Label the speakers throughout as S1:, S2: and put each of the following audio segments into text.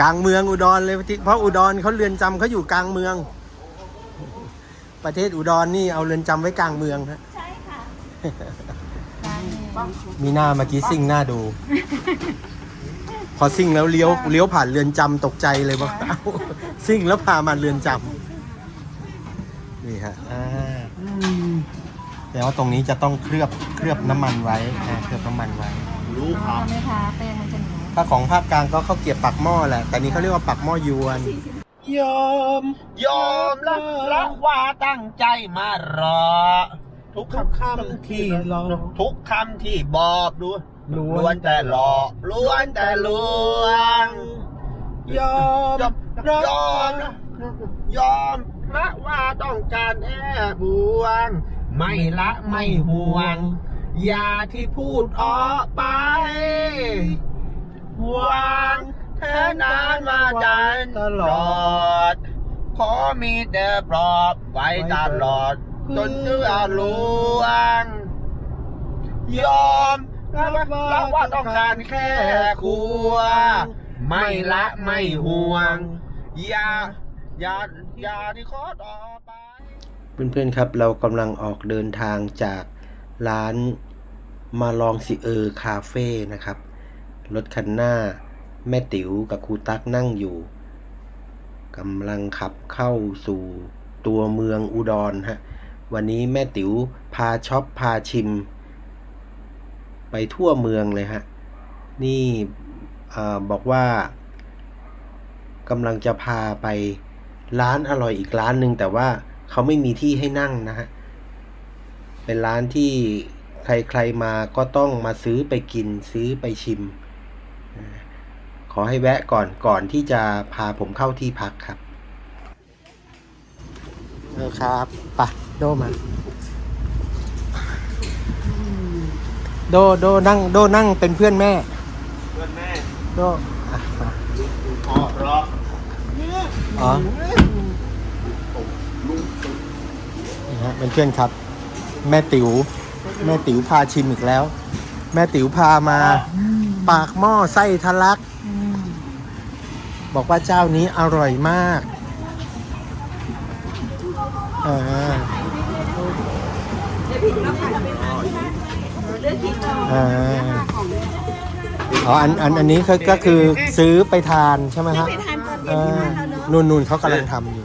S1: กลางเมืองอุดรเลยเพราะอุดรเขาเรือนจำเขาอยู่กลางเมือง ประเทศอุดรนี่เอาเรือนจำไว้กลางเมืองฮะ
S2: ใช่ค่ะ
S1: มีหน้าเมื่อกี้ซิ่งหน้าดู พอซิ่งแล้วเลี้ยวเลี้ยวผ่านเรือนจำตกใจเลยว่าเอ้าซิ่งแล้วพามาเรือนจำนี่ฮะอ่าแต่ว่าตรงนี้จะต้องเคลือบเคลือบน้ำมันไว้อ่าเคลือบน้ำมันไว้
S3: รู้ครับ
S2: ไหมคะแป้ง
S1: ถ้าของภาคกลางก็ข้าวเกรียบปักหม้อแหละ แต่นี้เขาเรียกว่าปักหม้อยวนยอม
S3: ยอมรับละว่าตั้งใจมารอ ทุกคำ
S1: คำที่รอ
S3: ทุกคำที่บอกดู
S1: ล้วน
S3: แต่หลอกล้วนแต่ลวง
S1: ยอม
S3: ยอมยอมละว่าต้องการแอบบวง ไม่ละไม่ห่วง อย่าที่พูดออกไป วางเธอนานมาดันตลอด ขอมีแต่ปลอบไว้ตลอด จนเนื้อลวง ยอมรับว่าต้องการแค่ครัว ไม่ละไม่ห่วง อย่า อย่า อย่าที่ขอต่อไป
S1: เพื่อนๆครับเรากำลังออกเดินทางจากร้านมาลองสิเออคาเฟ่นะครับ รถคันหน้า แม่ติ๋วกับครูตั๊กนั่งอยู่กำลังขับเข้าสู่ตัวเมืองอุดรฮะ วันนี้แม่ติ๋วพาช็อปพาชิม ไปทั่วเมืองเลยฮะ นี่อบอกว่ากำลังจะพาไปร้านอร่อยอีกร้านหนึ่งแต่ว่าเขาไม่มีที่ให้นั่งนะฮะ เป็นร้านที่ใครๆมาก็ต้องมาซื้อไปกินซื้อไปชิม ขอให้แวะก่อนก่อนที่จะพาผมเข้าที่พักครับ เออครับปะโดมา โดโดนั่งโดนั่งเป็นเพื่อนแม่
S3: เพื่อนแม่
S1: โดอะมา
S3: อ๋อรอ
S1: อ๋อนี่ฮะเป็นเพื่อนครับ แม่ติ๋วแม่ติ๋วพาชิมอีกแล้ว แม่ติ๋วพามา ปากหม้อไส้ทะลัก บอกว่าเจ้านี้อร่อยมากเออเอออ๋ออันอันอันนี้ก็ก็คือซื้อไปทานใช่ไหมฮะ
S2: ไปทานตอน
S1: เอ
S2: เย็นที่
S1: อ
S2: บ้านเราเนอะ
S1: นู่นนู่นเขากำลังทำอยู่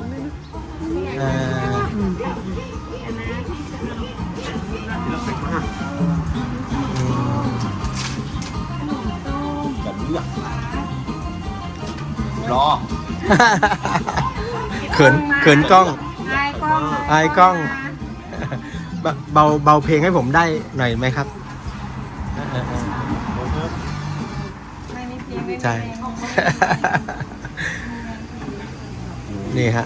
S3: รอ
S1: เขินเขินกล้อง
S2: นายกล้อง
S1: อายกล้องเบาเบาเบาเพลงให้ผมได้หน่อยไหมครับเออเออเออ
S2: ไม่มีเพลงไม่มี
S1: ใช่
S2: เพลง
S1: นี่ฮะ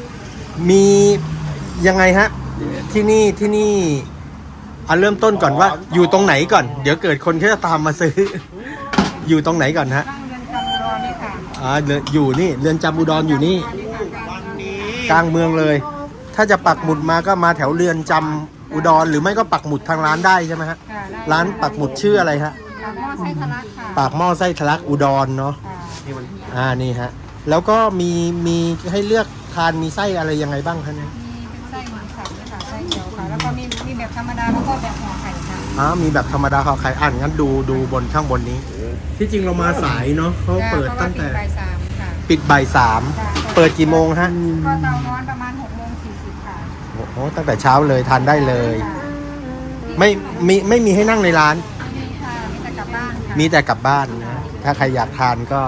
S1: มียังไงฮะที่นี่ที่นี่เอาเริ่มต้นก่อนว่า อยู่ตรงไหนก่อน เดี๋ยวเกิดคนเขาจะตามมาซื้อ อยู่ตรงไหนก่อนฮะ
S2: อ่า
S1: เรือนอยู่นี่เรือนจำอุดรอยู่นี่
S3: วันนี้
S1: กลางเมืองเลย ถ้าจะปักหมุดมาก็มาแถวเรือนจำอุดร หรือไม่ก็ปักหมุดทางร้านได้ใช่ไหมฮะ
S2: ค่ะได้
S1: ร้านปักหมุดชื่ออะไรฮะ
S2: ปากหม้อไส้ทะลักค่ะ
S1: ปากหม้อไส้ทะลักอุดรเนาะ
S2: ค่ะ
S3: นี่มัน
S1: อ่านี่ฮะ แล้วก็มีมีให้เลือกทานมีไส้อะไรยังไงบ้างคะเนี่ย
S2: มีเป็นไส้หมูสับด้วยค่ะไส้เขียวค่ะ แล้วก็มีมีแบบธรรมดาแล้วก็แบบห่อไข่ค่ะ
S1: อ๋อมีแบบธรรมดาขอไข่อ่านงั้นดูดูบนข้างบนนี้ ที่จริงเรามาสายเนาะเขาเปิดตั้งแต่
S2: เพราะว่าปิดบ่ายสามค่ะ
S1: ปิดบ่ายสาม
S2: ค่ะ
S1: เปิดกี่โมงฮะ
S2: ก็เตาร้อนประมาณ6โมง40ค่ะ
S1: โอ้โหตั้งแต่เช้าเลยทานได้เลย
S2: ค่ะ
S1: ไม่มีไม่มีให้นั่งในร้าน
S2: มีค่ะมีแต่กลับบ้านค่ะ
S1: มีแต่กลับบ้านนะถ้าใครอยากทานก็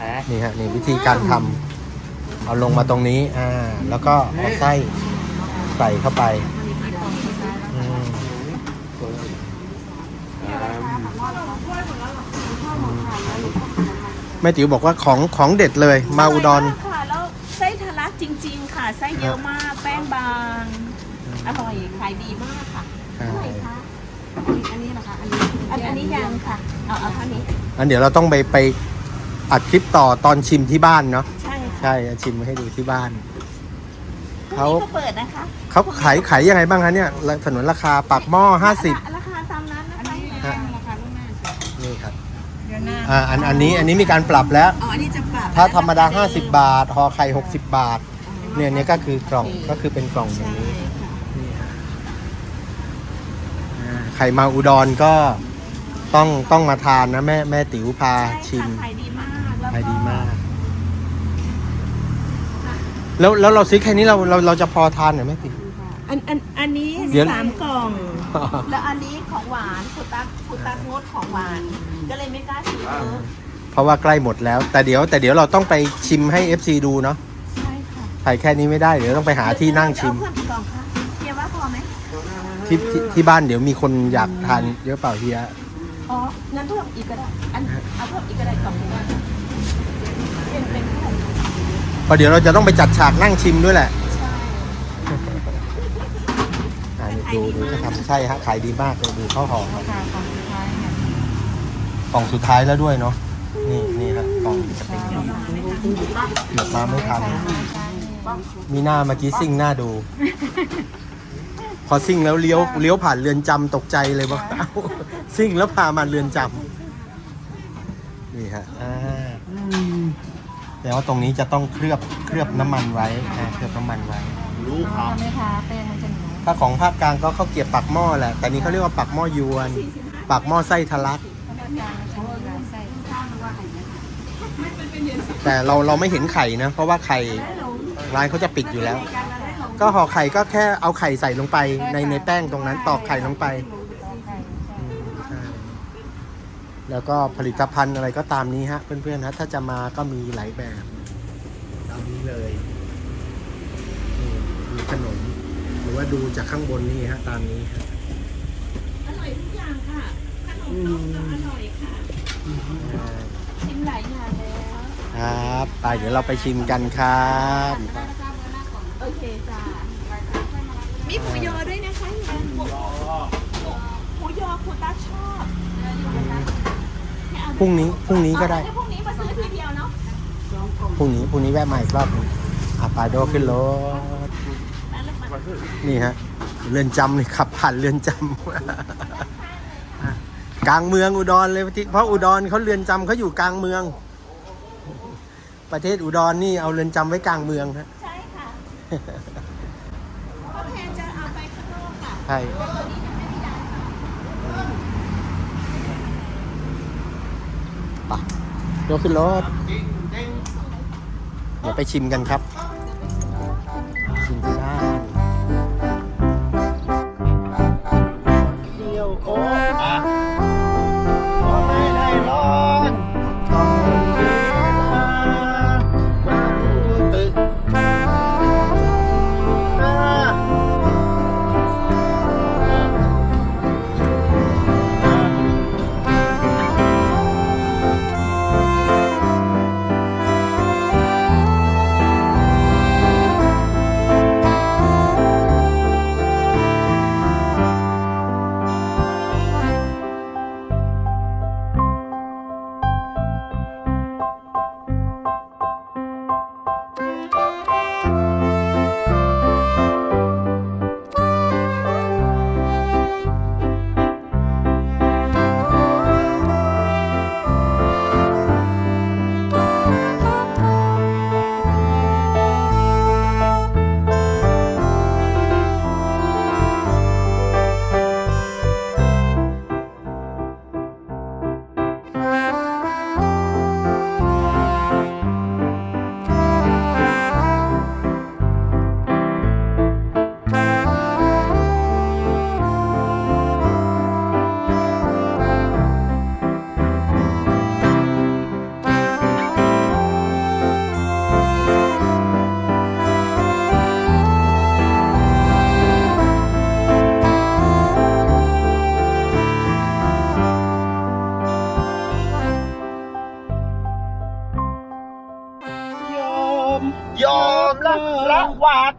S1: อ่านี่ฮะนี่วิธีการทำเอาลงมาตรงนี้อ่าแล้วก็เอาไส้ใส่เข้าไป แม่ติ๋วบอกว่าของของเด็ดเลย มาอุดร
S4: ยมาค่ะแล้วไส้ทะลักจริง ๆ ค่ะไส้เยอะมากแป้งบาง อร่อยขายดีมากค่ะคร่าไคะอันนี้นะคะอันนี้อันนี้ยังค่ะเอาเอาเท่านี้
S1: อันเดี๋ยวเราต้องไปไปอัดคลิปต่อตอนชิมที่บ้านเนาะ
S4: ใช่
S1: ใช่เอาชิมให้ดูที่บ้านเขา
S4: เปิดนะคะ
S1: เขาขายขายยังไงบ้างคะเนี่ยถนนราคาปากหม้อ
S2: 50 หน้าค่ะ
S1: นี่ครับ
S2: เดือนหน้า
S1: อ่าอันอันนี้อันนี้มีการปรับแล้ว
S4: อ๋ออันนี้จะปรับ
S1: ถ้าธรรมดา 50 บาทห่อไข่ 60 บาท เนี่ยเนี่ยก็คือกล่องก็คือเป็นกล่องอย่าง
S4: ใช่
S1: นี้
S4: ค่ะ
S1: นี่ฮะอ่าใครมาอุดรก็ต้องต้องมาทานนะแม่แม่ติ๋วพา
S4: ใช่
S1: ชิม
S4: ค่ะขายดีมากแล้วก็
S1: ขายดีมาก แล้วแล้วเราซื้อแค่นี้เราเราเราจะพอทานเหรือแม่ติ๋ว
S4: อันอันอันนี้
S1: เดี๋ยว
S4: สามกล่อง แล้วอันนี้ของหวานคุณตั๊กคุณตั๊กงดของหวาน ก็เลยไม่กล้าซื้อเยอะ
S1: เพราะว่าใกล้หมดแล้ว แต่เดี๋ยว แต่เดี๋ยวเราต้องไปชิมให้ FC ดูเนาะ
S4: ใช่ค่ะ
S1: ใส่แค่นี้ไม่ได้ เดี๋ยวต้องไปหาที่นั่งชิม
S4: เอาเพิ่มอีกกล่องค่ะเฮียว่าพอไหม
S1: ที่ที่ที่บ้านเดี๋ยวมีคนอยากทานเยอะเปล่าเฮีย
S4: อ๋องั้นเพิ่มอีกก็ได้อันเอาเพิ่มอีกก็ได้กล่องหนึงเป็นเป็นเท่าไหร่
S1: เพราะเดี๋ยวเราจะต้องไปจัดฉากนั่งชิมด้วยแหละ
S4: ใช่
S1: อ่านี่ดูดูจะทำใช่ฮะขายดีมากเลยดูข้าวหอม
S2: ราคาของสุดท้ายเนี่ย
S1: กล่องสุดท้ายแล้วด้วยเนาะนี่นี่ครับกล่องจะเป็นอย่างนี้เกือบมาไม่ทันมีหน้าเมื่อกี้ซิ่งหน้าดู พอซิ่งแล้วเลี้ยวเลี้ยวผ่านเรือนจำตกใจเลยว่าเอ้าซิ่งแล้วพามาเรือนจำนี่ฮะอ่าแต่ว่าตรงนี้จะต้องเคลือบเคลือบน้ำมันไว้อ่าเคลือบน้ำมันไว้
S3: รู้ค
S2: ถ้า
S3: รับ
S2: ไม่ทาแป้งมันจะเหนียว
S1: ถ้าของภาคกลางก็ข้าวเกรียบปักหม้อแหละแต่นี้เขาเรียกว่าปักหม้อยวนปักหม้อไส้ทะลัก แต่เราเราไม่เห็นไข่นะ เพราะว่าไข่ร้านเขาจะปิดอยู่แล้ว ก็ห่อไข่ก็แค่เอาไข่ใส่ลงไปในในแป้งตรงนั้นตอกไข่ลงไป แล้วก็ผลิตภัณฑ์อะไรก็ตามนี้ฮะ เพื่อนๆฮะถ้าจะมาก็มีหลายแบบตามนี้เลยนี่มีขนม หรือว่าดูจากข้างบนนี่ฮะตามนี้ฮะ
S4: อ ชิมหลายอย่างแล้ว
S1: ครับไปเดี๋ยวเราไปชิมกันครับ
S4: โอเคจ้ามีหมูยอด้วยนะคะเฮียหมูหมูยอคุณตาชอบให้เอา
S1: พรุ่งนี้พรุ่งนี้ก็ได้
S4: เอาพรุ่งนี้มาซื้อทีเดียวเนาะ
S1: พรุ่งนี้พรุ่งนี้แวะมาอีกรอบหนึงอาปาโดขึ้นรถนี่ฮะเรือนจำเลยขับผ่านเรือนจำ กลางเมืองอุดรเลยเพราะอุดรเขาเรือนจำเขาอยู่กลางเมือง ประเทศอุดรนี่เอาเรือนจำไว้กลางเมืองฮะ
S4: ใช่ค่ะพ่อแพนจะเอาไปข้างนอกค่ะ
S1: ใช่ไปยกขึ้นรถเดี๋ยวไปชิมกันครับ ชิมที่บ้า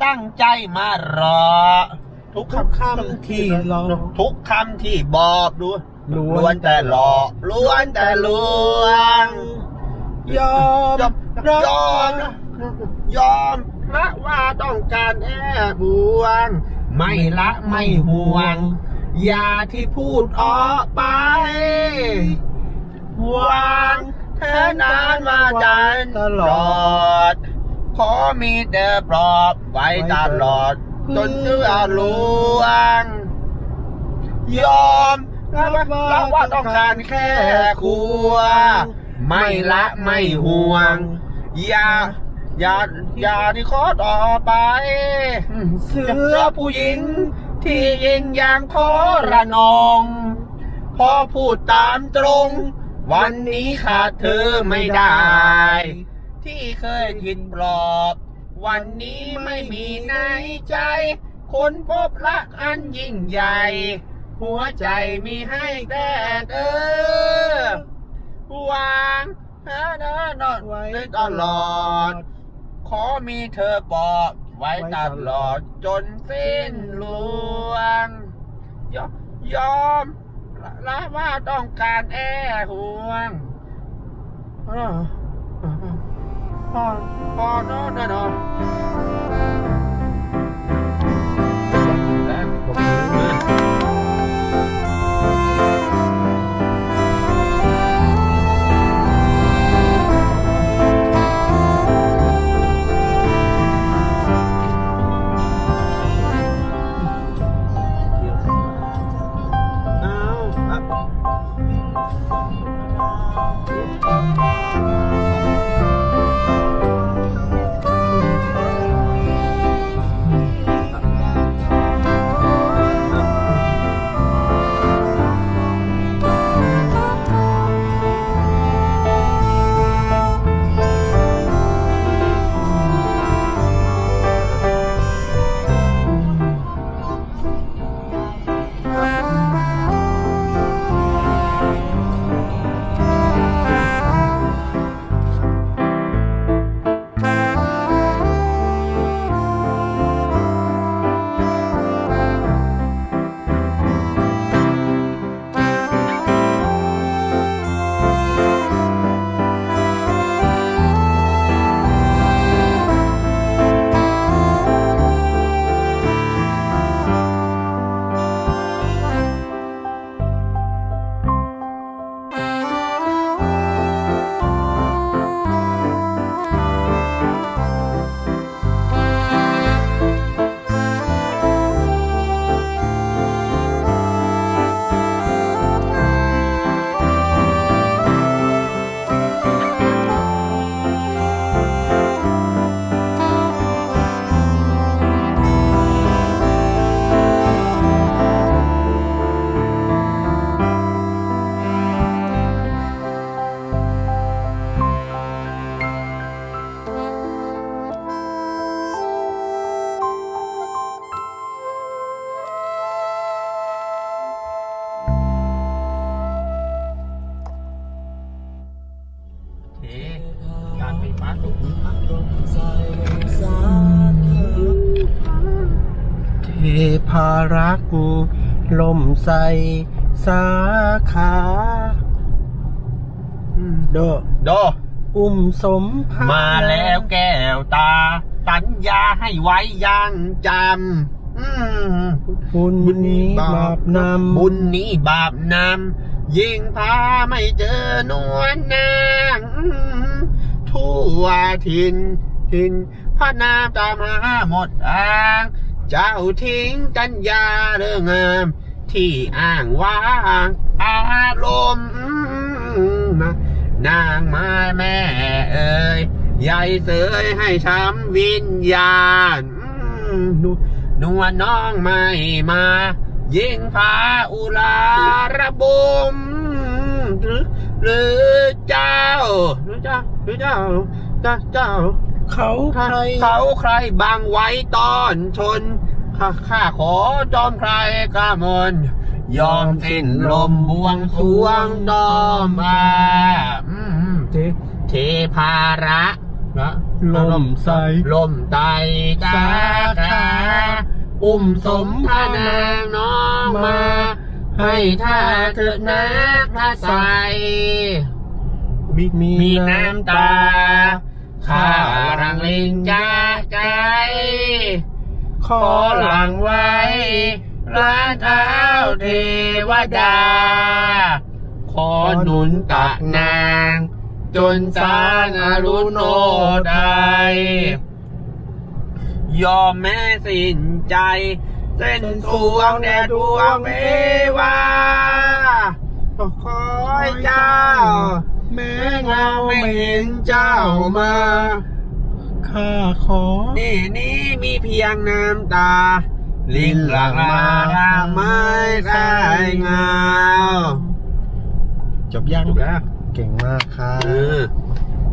S3: ตั้งใจมารอ ทุกคำคำที่รอทุกคำที่บอกดูล้วนแต่หลอกล้วนแต่ลวง
S1: ยอม
S3: ยอมยอมนะยอมละว่าต้องการแอบบวง ไม่ละไม่ห่วง อย่าที่พูดออกไปหวานแท้นานมาใจตลอด ขอมีแต่ปลอบไว้ตลอด จนเนื้อลวง ยอมรับว่าต้องการแค่ครัว ไม่ละไม่ห่วง อย่าอย่าอย่าที่ขอต่อไป เสือผู้หญิง ที่ยิงยางขอระนอง พอพูดตามตรง วันนี้ขาดเธอไม่ได้ ที่เคยผิดปลอบ วันนี้ไม่มีในใจ คนพบรักอันยิ่งใหญ่ หัวใจมีให้แต่เธอวางเธอเดินอดไว้ตลอด ขอมีเธอปอบไว้ตลอดจนสิ้นลวง ยอมยอมละว่าต้องการแอห่วง พอพอพ ใสสาขา
S1: โด
S3: โด
S1: อุ้มสมภร
S3: มาแล้วแก้วตา สัญญาให้ไว้ยังจำอืม
S1: บุญนี้บาปนำ
S3: บุญนี้บาปนำยิ่งพาไม่เจอนวลนางอืมทั่วทินทินพระนามตามหาหมดอ้าง เจ้าทิ้งกัญญาเรื่องงาม ที่อ้างว้างอารมณ์นะนางไม้แม่เอ่ยใหญ่เสยให้ช้ำวิญญาณอืมนนวลน้องไม่มา ยิ่งพาอุลาระบมหรือหรือเจ้าหรือเจ้าหรือเจ้าเจ้าเจ้า
S1: เขาใคร
S3: เขาใครบางไว้ตอนชน ข้าข้าขอจอมใครกล้ามนยอมสิ้นลมบวงสรวงดอมอาอืม
S1: เท
S3: เทพาระนะ
S1: ลมใส
S3: ลมไตตาขาอุ้มสมพานางน้องมา ให้ท่าเถิดนะพระใส
S1: มี
S3: มีน้ำตา ข้ารังลิงจ้าใจ
S1: ขอหลัง
S3: ไว้ ร้านเท้าเทวดา ขอหนุนตักนาง จนสารอรุโนไดยยอมแม้สิ้นใจ เส้นสวงแด่ดวงเมวาก็คอยเจ้า
S1: แม้
S3: เงาไม่เห็นเจ้ามา
S1: ข้าขอ
S3: นี่นี้มีเพียงน้ำตา ลิงหลังมาทางไม้ใต้เงา
S1: จบยัง
S3: ถูกแล้ว
S1: เก่งมากครับ
S3: เออ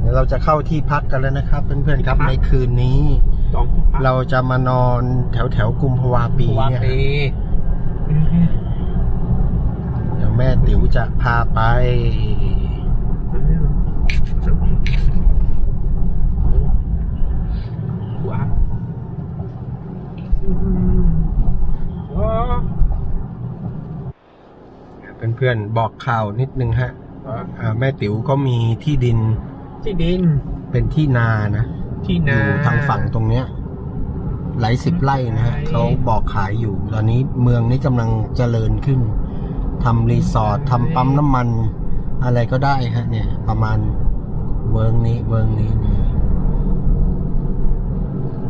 S1: เดี๋ยวเราจะเข้าที่พักกันแล้วนะครับ เพื่อนๆครับ
S3: ที่พัก
S1: ในคืนนี้
S3: สอง
S1: เราจะมานอนแถวแถวๆกุมภาวาปี
S3: วา
S1: เนี่ย
S3: ปี
S1: เดี๋ยวแม่ติ๋วจะพาไป
S3: ว้าอ๋อ
S1: เพื่อนๆบอกข่าวนิดนึงฮะอ่าแม่ติ๋วก็มีที่ดิน
S3: ที่ดิน
S1: เป็นที่นานะ
S3: ที่
S1: อ
S3: นา
S1: ยู่ทางฝั่งตรงเนี้ย หลายสิบไร่นะฮะ
S3: ใช่
S1: เขาบอกขายอยู่ ตอนนี้เมืองนี้กำลังเจริญขึ้นทำรีสอร์ททำปั๊มน้ำมัน อะไรก็ได้ฮะ เนี่ย ประมาณเวิร์งนี้ เวิร์งนี้นี่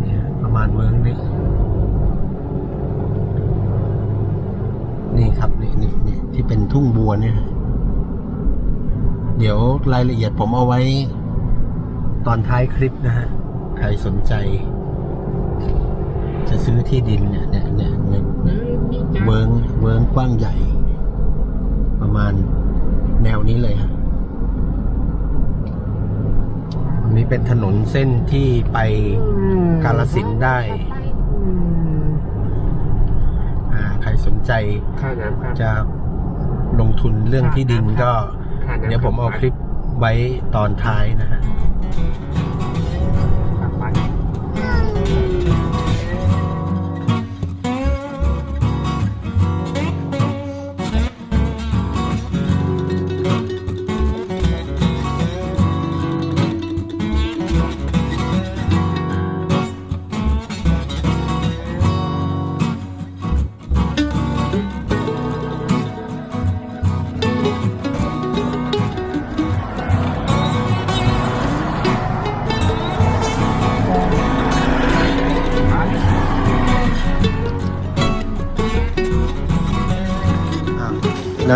S1: เนี่ยประมาณเวิร์งนี้ นี่ครับนี่นี่นี่ที่เป็นทุ่งบัวเนี่ย เดี๋ยวรายละเอียดผมเอาไว้ ตอนท้ายคลิปนะฮะ ใครสนใจ จะซื้อที่ดินเนี่ยเนี่ยเนี่ยเนี่ยเวิงเวิงกว้างใหญ่ ประมาณแนวนี้เลยฮะอันนี้เป็นถนนเส้นที่ไปกาลสินได้ สนใจ
S3: ค่าน้ำค่า
S1: จะลงทุนเรื่องที่ดินก็
S3: ค่าน้ำ
S1: เดี๋ยวผมเอาคลิปไว้ตอนท้ายนะฮะ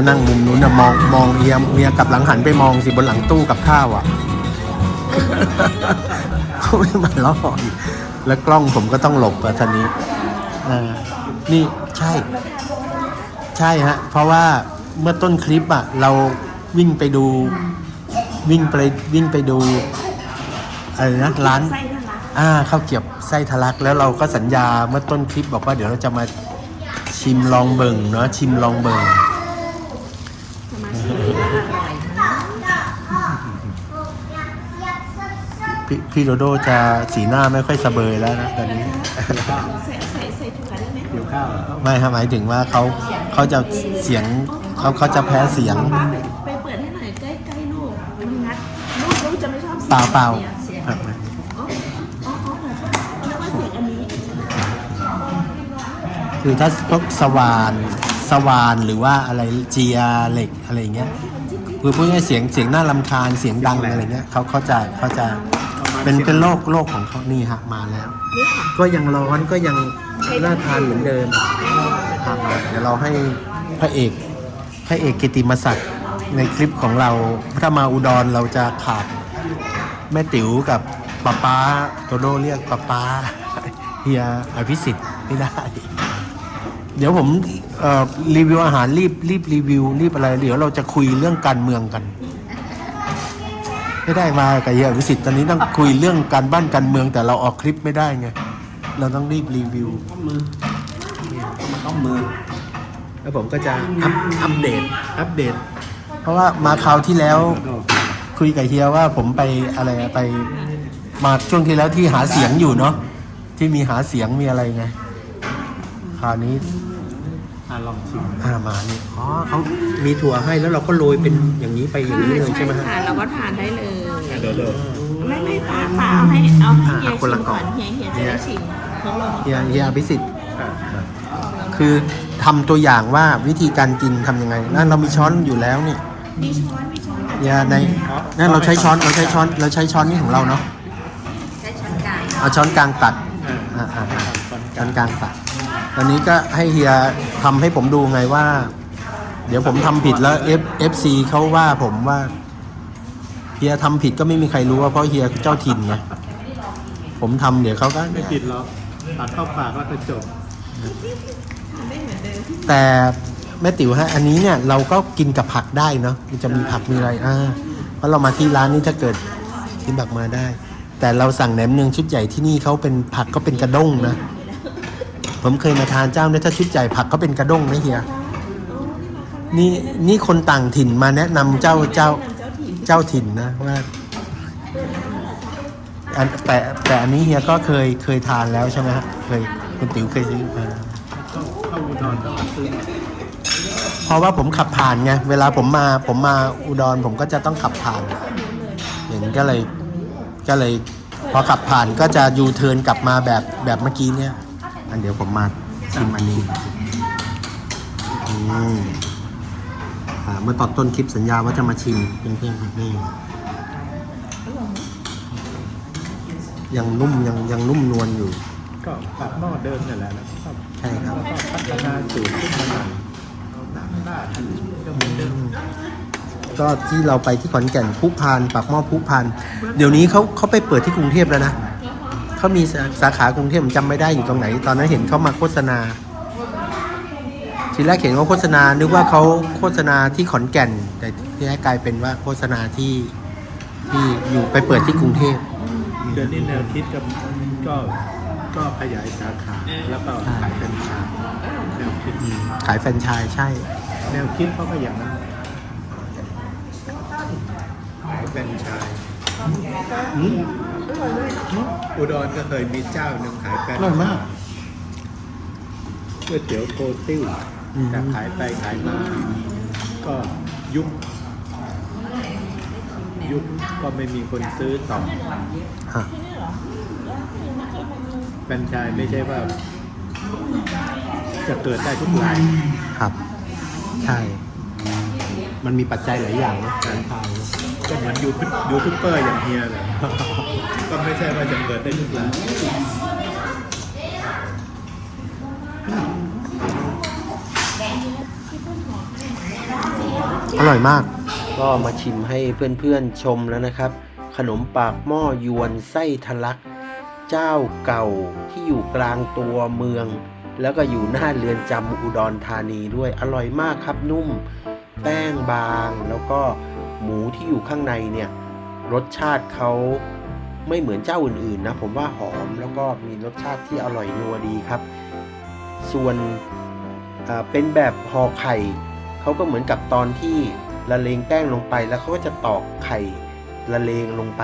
S1: แล้วนั่งมุมนู้นนะมองมองเมียเมียกลับหลังหันไปมองสิบนหลังตู้กับข้าวอะเขาไม่มาล้ออีกแล้วกล้องผมก็ต้องหลบอะท่านี้อ่านี่ใช่ ใช่ฮะ เพราะว่าเมื่อต้นคลิปอะ เราวิ่งไปดู วิ่งไปวิ่งไปดูอะไรนะร้าน
S4: ไส้ทะลัก
S1: อ่าข้าวเกรียบไส้ทะลักแล้วเราก็สัญญาเมื่อต้นคลิปบอกว่าเดี๋ยวเราจะมาชิมลองเบิ่งเนาะชิมลองเบิ่ง
S4: จะมาชิมว่าอร่อยมาก
S1: พี่พี่โดโดจะสีหน้าไม่ค่อยสะเบยแล้วนะตอนนี้
S4: ใส่ใส่ใส่ถั่วได้ไหม
S1: เดี๋ยวข้าวไม่ฮะหมายถึงว่าเขาเขาจะเสียงเขาเขาจะแพ้เสียง
S4: ป้าไปไปเปิดให้หน่อยใกล้ใกล้ลูกมันงัดลูกลูกจะไม่ชอบ
S1: เปล่าเปล่า
S4: เสียง
S1: ครับ
S4: อ๋ออ๋ออ๋อเหรอคะนึกว่าเสียงอันนี้
S1: คือถ้าพวกสว่านสว่านหรือว่าอะไรเจียเหล็กอะไรอย่างเงี้ยคือพูดง่ายๆเสียงเสียงน่ารำคาญเสียงดังอะไรเงี้ยเขาเขาจะเขาจะ เป็นเป็นโรคโรคของเขานี่ฮะมาแล้ว
S4: นี่ค่ะ
S1: ก็ยังร้อนก็ยังน่าทานเหมือนเดิมครับเดี๋ยวเราให้พระเอกพระเอกกิติมศักดิ์ในคลิปของเราถ้ามาอุดรเราจะขาดแม่ติ๋วกับป้าป้าโตโดเรียกป้าป้าเฮียอภิสิทธิ์ไม่ได้ เดี๋ยวผมเอ่อรีวิวอาหารรีบรีบรีวิวรีบอะไร เดี๋ยวเราจะคุยเรื่องการเมืองกัน ไม่ได้มากับเฮียอภิสิทธิ์ตอนนี้ต้องคุยเรื่องการบ้านการเมืองแต่เราออกคลิปไม่ได้ไงเราต้องรีบรีวิว
S3: ต้องมือ
S1: แล้วผมก็จะอัพอัปเดตอัปเดต เพราะว่ามาคราวที่แล้ว คุยกับเฮียว่าผมไปอะไรอะไปมาช่วงที่แล้วที่หาเสียงอยู่เนาะที่มีหาเสียงมีอะไรไงคราวนี้
S3: อะลองชิม
S1: อ่ามานี่อ๋อเขามีถั่วให้แล้วเราก็โรยเป็นอย่างนี้ไปอย่างนี้เลยใช่ไหมฮะ
S4: ค่ะเราก็ทานได้เลย
S3: เดี๋ยวเดี๋ยว
S4: ไม่ไม่ป้าป้าเอาให้เอาให้เฮีย
S1: อะคน
S4: ชิ
S1: ละ
S4: ม
S1: กล่
S4: ก่
S1: อ
S4: องนเฮียเฮียจะได้ชิมของเรา
S1: เฮียเฮียอภิสิทธิ์คือทำตัวอย่างว่าวิธีการกินทำยังไงนั่นเรามีช้อนอยู่แล้วนี่
S4: มีช้อนมีช้อน
S1: เฮียในนั่นเราใช้ช้อนเราใช้ช้อนเราใช้ช้อนนี่ของเราเนาะ
S4: ใช้ช้อนกลาง
S1: เอาช้อนกลางตัก
S3: เออ
S1: อ่าอ่าอ่าช้อนกลางตัก ตอนนี้ก็ให้เฮียทำให้ผมดูไงว่า เดี๋ยวผมทำผิดแล้ว F F C เขาว่าผมว่า เฮียทำผิดก็ไม่มีใครรู้ว่าเพราะเฮียเจ้าถิ่นไงผมทำเดี๋ยวเขาก็
S3: ไม่ผิดหรอกตัดเข้าปากแล้วก็จบ
S1: แต่แม่ติ๋วฮะ อันนี้เนี่ยเราก็กินกับผักได้เนาะมันจะมีผักมีอะไรอ่าเพราะเรามาที่ร้านนี้ถ้าเกิดกินผักมาได้ แต่เราสั่งแหนมเนืองชุดใหญ่ที่นี่เขาเป็นผักก็เป็นกระด้งนะ ผมเคยมาทานเจ้าเนี่ยถ้าชุดใหญ่ผักก็เป็นกระด้งนะเฮีย นี่นี่คนต่างถิ่นมาแนะนำเจ้าเจ้าเจ้าถิ่นนะว่าอันแต่แต่อันนี้เฮียก็เคยเคยทานแล้วใช่ไหมฮะเคยคุณติ๋วเคยซื้อมา
S3: เข้าอุดรต้องมาซื้อ
S1: เพราะว่าผมขับผ่านไงเวลาผมมาผมมาอุดรผมก็จะต้องขับผ่านเห็นก็เลยก็เลย พอขับผ่านก็จะยูเทิร์นกลับมาแบบแบบเมื่อกี้เนี่ย อันเดี๋ยวผมมาชิมอันนี้อืมอ่าเมื่อตอนต้นคลิปสัญญาว่าจะมาชิมเพื่อนๆครับนี่ยังนุ่มยังยังนุ่มนวลอยู่
S3: ก็ปรับหม้อเดิมนี่แหละแล้วก็
S1: ใช่ครับ
S3: แล้วก็พัฒนาสูตรขึ้นมาหน่อยเอาตามได้ก็เหมือนเดิม
S1: ก็ที่เราไปที่ขอนแก่นผู้พานปากหม้อผู้พาน เดี๋ยวนี้เขาเขาไปเปิดที่กรุงเทพแล้วนะ เขามีสาสาขากรุงเทพผมจำไม่ได้อยู่ตรงไหน ตอนนั้นเห็นเขามาโฆษณา ทีแรกเห็นเขาโฆษณา นึกว่าเขาโฆษณาที่ขอนแก่น แต่ที่แท้กลายเป็นว่าโฆษณาที่ที่อยู่ไปเปิดที่กรุงเทพ
S3: เดือนนี้แนวคิดก็ก็ก็ขยายสาขาแล้วก็ขายเป็นชาแนวคิด
S1: ขายแฟรนไชส์ใช่
S3: แนวคิดเขาก็อย่างนั้นขายเป็นชาย อุดรก็เคยมีเจ้าหนึ่งขายแฟรน
S1: อร่อยมาก
S3: ก๋วยเตี๋ยวโกติ้ว
S1: อืม
S3: แต่ขายไปขายมา ก็ยุบยุบก็ไม่มีคนซื้อต่อ
S1: ฮะ
S3: แฟรนไชายไม่ใช่ว่า จะเกิดได้ทุกราย
S1: ครับ ใช่ มันมีปัจจัยหลายอย่างนะแฟรนไชส์
S3: ก็เหมือนยูทูบยูทูบเบอร์อย่างเฮียแหละก็ไม่ใช่ว่าจะเกิดได้ทุกราย
S1: อร่อยมาก ก็มาชิมให้เพื่อนๆชมแล้วนะครับ ขนมปากหม้อยวนไส้ทะลัก เจ้าเก่าที่อยู่กลางตัวเมือง แล้วก็อยู่หน้าเรือนจำอุดรธานีด้วยอร่อยมากครับนุ่ม แป้งบางแล้วก็ หมูที่อยู่ข้างในเนี่ยรสชาติเขาไม่เหมือนเจ้าอื่นๆนะผมว่าหอมแล้วก็มีรสชาติที่อร่อยนัวดีครับ ส่วนเป็นแบบห่อไข่เขาก็เหมือนกับตอนที่ละเลงแป้งลงไปแล้วเขาก็จะตอกไข่ละเลงลงไป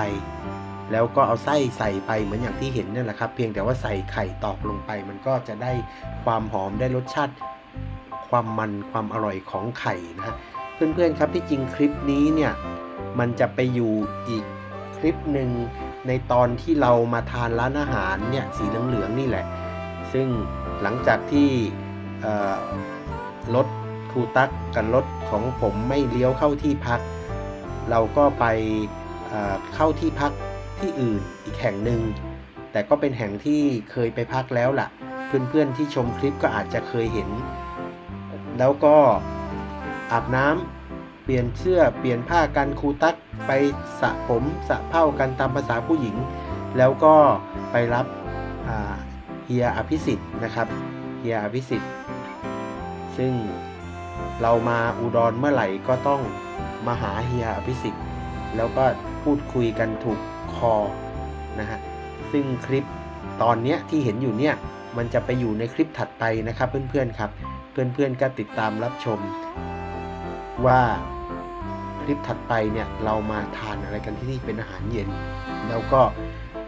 S1: แล้วก็เอาไส้ใส่ไปเหมือนอย่างที่เห็นนั่นแหละครับ เพียงแต่ว่าใส่ไข่ตอกลงไป มันก็จะได้ความหอมได้รสชาติ ความมันความอร่อยของไข่นะฮะ เพื่อนๆครับที่จริงคลิปนี้เนี่ยมันจะไปอยู่อีกคลิปหนึ่งในตอนที่เรามาทานร้านอาหารเนี่ยสีเหลืองๆนี่แหละ ซึ่งหลังจากที่รถครูตักกับรถของผมไม่เลี้ยวเข้าที่พัก เราก็ไปเเข้าที่พักที่อื่นอีกแห่งหนึ่งแต่ก็เป็นแห่งที่เคยไปพักแล้วล่ะ เพื่อนๆที่ชมคลิปก็อาจจะเคยเห็น แล้วก็ อาบน้ำเปลี่ยนเสื้อ เปลี่ยนผ้ากันครูตักไปสระผมสระเผ้ากันตามภาษาผู้หญิง แล้วก็ไปรับเฮียอภิสิทธิ์นะครับเฮียอภิสิทธิ์ ซึ่งเรามาอุดรเมื่อไหร่ก็ต้องมาหาเฮียอภิสิทธิ์ แล้วก็พูดคุยกันถูกคอนะฮะซึ่งคลิปตอนเนี้ยที่เห็นอยู่เนี่ยมันจะไปอยู่ในคลิปถัดไปนะครับเพื่อนๆครับ เพื่อนๆก็ติดตามรับชม ว่าคลิปถัดไปเนี่ยเรามาทานอะไรกันที่นี่เป็นอาหารเย็น แล้วก็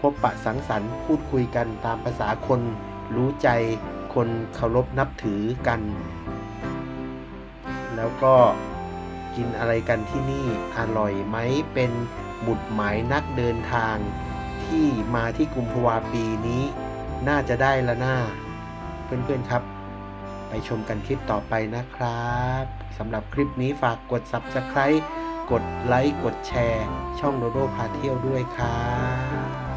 S1: พบปะสังสรรค์พูดคุยกันตามภาษาคนรู้ใจคนเคารพนับถือกัน แล้วก็กินอะไรกันที่นี่อร่อยไหมเป็นหมุดหมายนักเดินทางที่มาที่กุมภาวาปีนี้ น่าจะได้ละหน้า เพื่อนๆครับ ไปชมกันคลิปต่อไปนะครับ สำหรับคลิปนี้ฝากกด Subscribe กดไลค์ กดแชร์ ช่องโดโดพาเที่ยวด้วยครับ